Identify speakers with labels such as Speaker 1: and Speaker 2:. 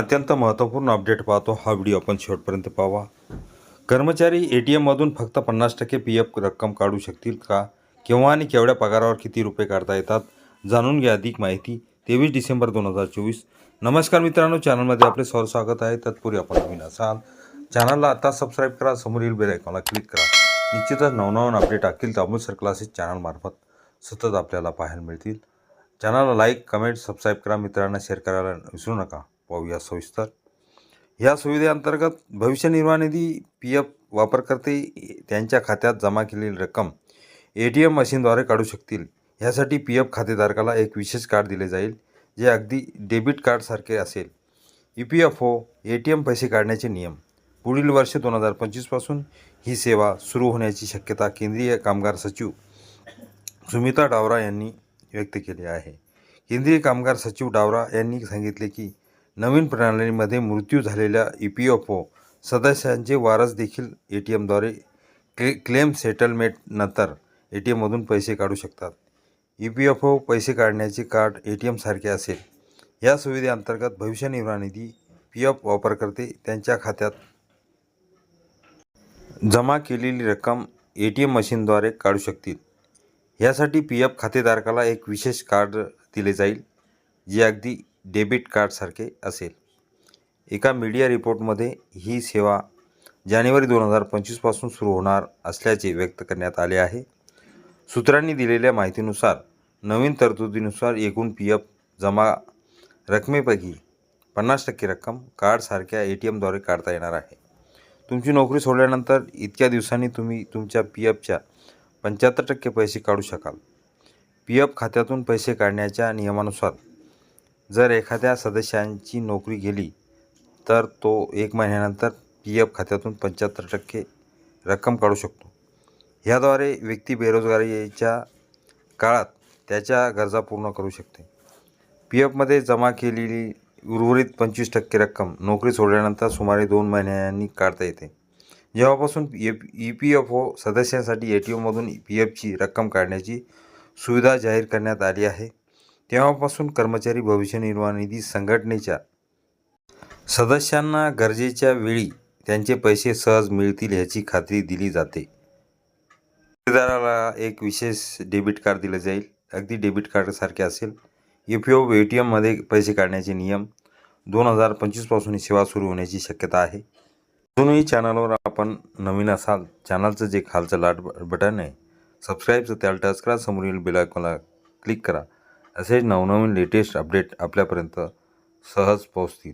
Speaker 1: अत्यंत महत्त्वपूर्ण अपडेट पाहतो हा व्हिडिओ आपण शेवटपर्यंत पाहावा. कर्मचारी ए टी एममधून फक्त पन्नास टक्के पी एफ रक्कम काढू शकतील का? केव्हा आणि केवढ्या पगारावर किती रुपये काढता येतात? जाणून घ्या अधिक माहिती तेवीस डिसेंबर दोन हजार चोवीस. नमस्कार मित्रांनो चॅनलमध्ये आपले सर स्वागत आहे. तत्पूर्वी आपण नवीन असाल चॅनलला आता सबस्क्राईब करा समोरील बेल आयकॉनला क्लिक करा. निश्चितच नवनवन अपडेट टाकतील तर अमृतसर क्लासेस चॅनलमार्फत सतत आपल्याला पाहायला मिळतील. चॅनलला लाईक कमेंट सबस्क्राईब करा. मित्रांना शेअर करायला विसरू नका. पाहूया सविस्तर. या सुविधेअंतर्गत भविष्य निर्वाह निधी पी एफ वापरकर्ते त्यांच्या खात्यात जमा केलेली रक्कम ए टी एम मशीनद्वारे काढू शकतील. ह्यासाठी पी एफ खातेधारकाला एक विशेष कार्ड दिले जाईल जे अगदी डेबिट कार्डसारखे असेल. E P F O A T M पैसे काढण्याचे नियम. पुढील वर्ष दोन हजार पंचवीसपासून ही सेवा सुरू होण्याची शक्यता केंद्रीय कामगार सचिव सुमिता डावरा यांनी व्यक्त केली आहे. केंद्रीय कामगार सचिव डावरा यांनी सांगितले की नवीन प्रणालीमध्ये मृत्यू झालेल्या ई पी एफ ओ सदस्यांचे वारस देखील ए टी एमद्वारे क्ले क्लेम सेटलमेंटनंतर ए टी एममधून पैसे काढू शकतात. ई पी एफ ओ पैसे काढण्याचे कार्ड ए टी एमसारखे असेल. या सुविधेअंतर्गत भविष्य निर्वाह निधी पी एफ वापरकर्ते त्यांच्या खात्यात जमा केलेली रक्कम ए टी एम मशीनद्वारे काढू शकतील. यासाठी पी एफ खातेधारकाला एक विशेष कार्ड दिले जाईल जे अगदी डेबिट कार्डसारखे असेल. एका मीडिया रिपोर्टमध्ये ही सेवा जानेवारी दोन हजार पंचवीसपासून सुरू होणार असल्याचे व्यक्त करण्यात आले आहे. सूत्रांनी दिलेल्या माहितीनुसार नवीन तरतुदीनुसार एकूण पी एफ जमा रकमेपैकी पन्नास टक्के रक्कम कार्डसारख्या ए टी एमद्वारे काढता येणार आहे. तुमची नोकरी सोडल्यानंतर इतक्या दिवसांनी तुम्ही तुमच्या पी एफच्या पंच्याहत्तर टक्के पैसे काढू शकाल. पी एफ खात्यातून पैसे काढण्याच्या नियमानुसार जर एखाद्या सदस्यांची नोकरी गेली तर तो एक महिन्यानंतर पी एफ खात्यातून पंच्याहत्तर टक्के रक्कम काढू शकतो. ह्याद्वारे व्यक्ती बेरोजगारीच्या काळात त्याच्या गरजा पूर्ण करू शकते. पी एफमध्ये जमा केलेली उर्वरित पंचवीस टक्के रक्कम नोकरी सोडल्यानंतर सुमारे दोन महिन्यांनी काढता येते. जेव्हापासून F E P F O सदस्यांसाठी ए टी एममधून पी एफची रक्कम काढण्याची सुविधा जाहीर करण्यात आली आहे तेव्हापासून कर्मचारी भविष्य निर्वाह निधी संघटनेच्या सदस्यांना गरजेच्या वेळी त्यांचे पैसे सहज मिळतील ह्याची खात्री दिली जाते. खरेदीदाराला एक विशेष डेबिट कार्ड दिलं जाईल. अगदी डेबिट कार्डसारखे असेल. U P O A T एममध्ये पैसे काढण्याचे नियम दोन हजार पंचवीसपासून ही सेवा सुरू होण्याची शक्यता आहे. अजूनही चॅनलवर आपण नवीन असाल चॅनलचं जे खालचं लाट बटन आहे सबस्क्राईबचं त्याला टच करा समोरील बेल आयकॉनला क्लिक करा. असे नवनवीन लेटेस्ट अपडेट आपल्यापर्यंत सहज पोहोचतील.